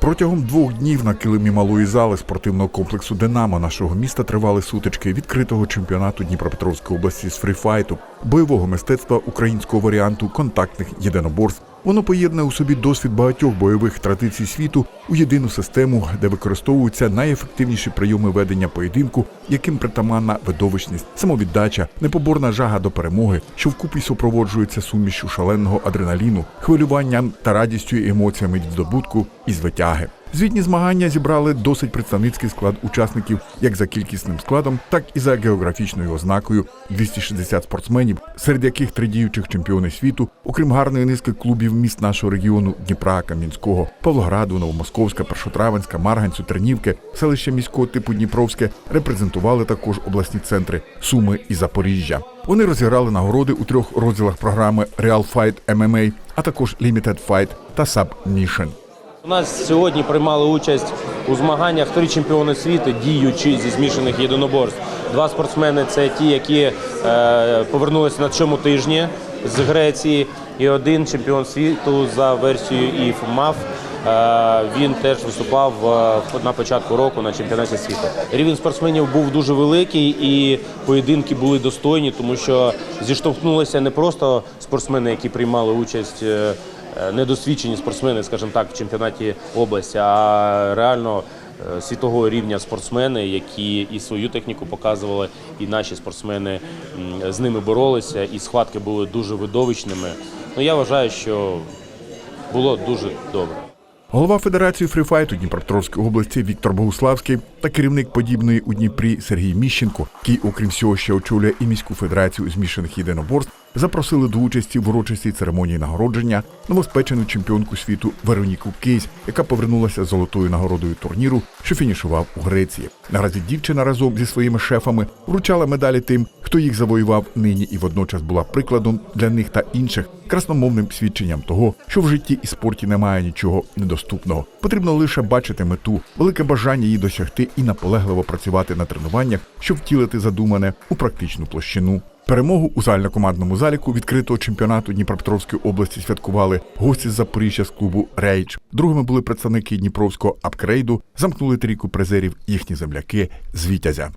Протягом двох днів на килимі малої зали спортивного комплексу Динамо нашого міста тривали сутички відкритого чемпіонату Дніпропетровської області з фріфайту, бойового мистецтва українського варіанту контактних єдиноборств. Воно поєднує у собі досвід багатьох бойових традицій світу у єдину систему, де використовуються найефективніші прийоми ведення поєдинку, яким притаманна видовищність, самовіддача, непоборна жага до перемоги, що вкупі супроводжується сумішю шаленого адреналіну, хвилюванням та радістю і емоціями від здобутку і звитяги. Звітні змагання зібрали досить представницький склад учасників як за кількісним складом, так і за географічною ознакою 260 спортсменів, серед яких три діючих чемпіони світу, окрім гарної низки клубів міст нашого регіону Дніпра, Кам'янського, Павлограду, Новомосковська, Першотравенська, Марганцю, Тернівки, селище міського типу Дніпровське репрезентували також обласні центри Суми і Запоріжжя. Вони розіграли нагороди у трьох розділах програми Real Fight MMA, а також Limited Fight та Submission. У нас сьогодні приймали участь у змаганнях три чемпіони світу, діючі зі змішаних єдиноборств. Два спортсмени це ті, які е, повернулися на цьому тижні з Греції, і один чемпіон світу за версією ІФ МАФ. Е, Він теж виступав е, на початку року на чемпіонаті світу. Рівень спортсменів був дуже великий, і поєдинки були достойні, тому що зіштовхнулися не просто спортсмени, які приймали участь. Е, недосвідчені спортсмени, скажімо так, в чемпіонаті області, а реально е, світового рівня спортсмени, які і свою техніку показували, і наші спортсмени з ними боролися, і схватки були дуже видовищними. Ну я вважаю, що було дуже добре. Голова Федерації фріфайту Дніпропетровської області Віктор Богуславський та керівник подібної у Дніпрі Сергій Міщенко, який, окрім всього, ще очолює і міську федерацію змішаних єдиноборств, запросили до участі в урочистій церемонії нагородження новоспечену чемпіонку світу Вероніку Кейс, яка повернулася з золотою нагородою турніру, що фінішував у Греції. Наразі дівчина разом зі своїми шефами вручала медалі тим, хто їх завоював нині, і водночас була прикладом для них та інших красномовним свідченням того, що в житті і спорті немає нічого недоступного. Потрібно лише бачити мету, велике бажання її досягти і наполегливо працювати на тренуваннях, щоб втілити задумане у практичну площину. Перемогу у загальнокомандному заліку відкритого чемпіонату Дніпропетровської області святкували гості з Запоріжжя з клубу Рейдж. Другими були представники Дніпровського апкрейду, замкнули трійку призерів їхні земляки з Вітязя.